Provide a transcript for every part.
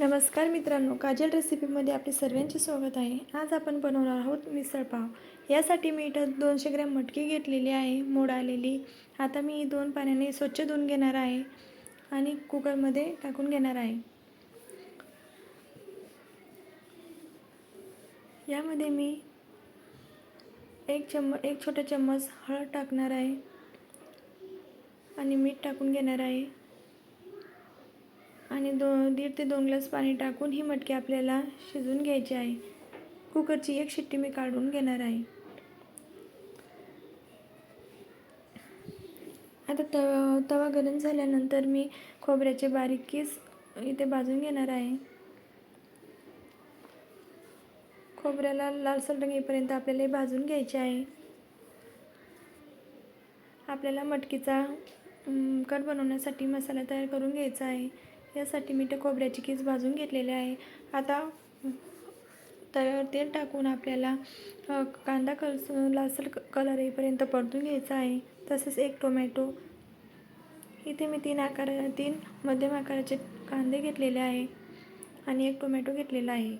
नमस्कार मित्रांनो काजल रेसिपीमध्ये आपले सर्वांचे स्वागत आहे. आज आपण बनवणार आहोत मिसळपाव यासाठी मी इथं दोनशे ग्रॅम मटकी घेतलेली आहे मोड आलेली. आता मी दोन पाण्याने स्वच्छ धुवून घेणार आहे आणि कुकरमध्ये टाकून घेणार आहे. यामध्ये मी एक चम्म एक छोटा चम्मच हळद टाकणार आहे आणि मीठ टाकून घेणार आहे. आणि दो दीड ते दोन ग्लास पाणी टाकून ही मटकी आपल्याला शिजवून घ्यायची आहे. कुकरची एक शिट्टी मी काढून घेणार आहे. आता तवा तवा गरम झाल्यानंतर मी खोबऱ्याचे बारीक किस इथे भाजून घेणार आहे. खोबऱ्याला लालसर रंग आपल्याला हे भाजून घ्यायचे आहे. आपल्याला मटकीचा कट बनवण्यासाठी मसाला तयार करून घ्यायचा आहे. यासाठी मी ते खोबऱ्याची कीस भाजून घेतलेले आहे. आता तव्यावर तेल टाकून आपल्याला कांदा कल लालसर कलर येईपर्यंत परतून घ्यायचा आहे. तसेच एक टोमॅटो. इथे मी तीन आकारा तीन मध्यम आकाराचे कांदे घेतलेले आहे आणि एक टोमॅटो घेतलेला आहे.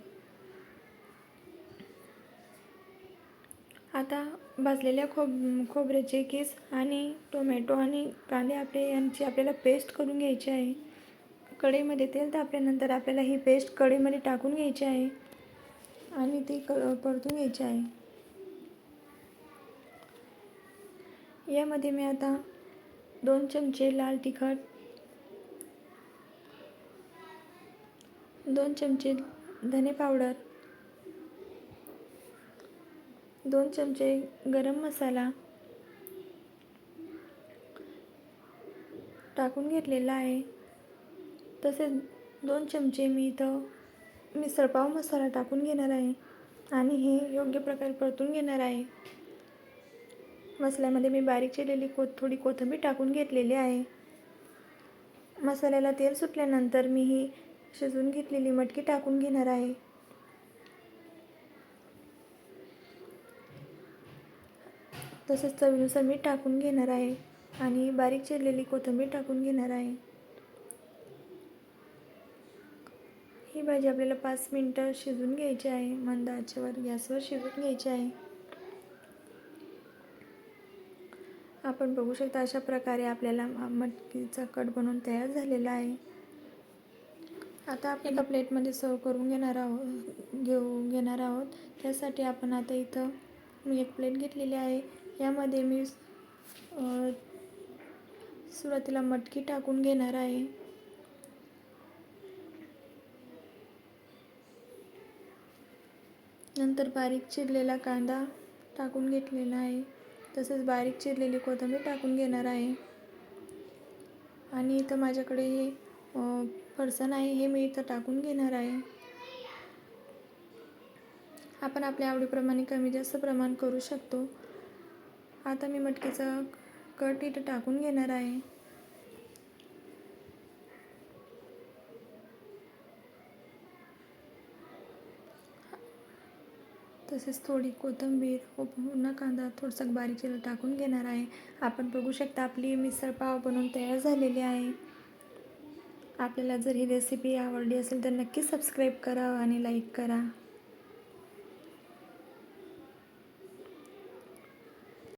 आता भाजलेल्या खोब खोबऱ्याचे केस आणि टोमॅटो आणि कांदे आपले यांची आपल्याला पेस्ट करून घ्यायची आहे. कढईमध्ये तेल तापल्यानंतर आपल्याला ही पेस्ट कढईमध्ये टाकून घ्यायची आहे आणि ती क परतून घ्यायची आहे. यामध्ये मी आता दोन चमचे लाल तिखट दोन चमचे धने पावडर दोन चमचे गरम मसाला टाकून घेतलेला आहे. तसेच दोन चमचे मी इथं मिसळपाव मसाला टाकून घेणार आहे आणि हे योग्य प्रकारे परतून घेणार आहे. मसाल्यामध्ये मी बारीक चिरलेली को थोडी कोथिंबीर टाकून घेतलेली आहे. मसाल्याला तेल सुटल्यानंतर मी ही शिजवून घेतलेली मटकी टाकून घेणार आहे. तसेच चवीनुसार मीठ टाकून घेणार आहे आणि बारीक चिरलेली कोथिंबीर टाकून घेणार आहे. ही भाजी आपल्याला पाच मिनटं शिजून घ्यायची आहे. मंद आचेवर गॅसवर शिजून घ्यायची आहे. आपण बघू शकता अशा प्रकारे आपल्याला मटकीचा कट बनवून तयार झालेला आहे. आता आपण एका प्लेटमध्ये सर्व करून घेणार आहोत घेऊ घेणार आहोत. त्यासाठी आपण आता इथं मी एक प्लेट घेतलेली आहे. यामध्ये मी सुरुवातीला मटकी टाकून घेणार आहे. नंतर बारीक चिरलेला कांदा टाकून घेतलेला आहे. तसेच बारीक चिरलेली कोथिंबीर टाकून घेणार आहे. आणि इथं माझ्याकडे हे फरसाण आहे हे मी इथं टाकून घेणार आहे. आपण आपल्या आवडीप्रमाणे कमी जास्त प्रमाण करू शकतो. आता मी मटकीचा कट इथं टाकून घेणार आहे. तसेच थोडी कोथिंबीर व पुन्हा कांदा थोडासा बारीक चिरा टाकून घेणार आहे. आपण बघू शकता आपली मिसळ पाव बनवून तयार झालेली आहे. आपल्याला जर ही रेसिपी आवडली असेल तर नक्की सबस्क्राईब करा आणि लाईक करा.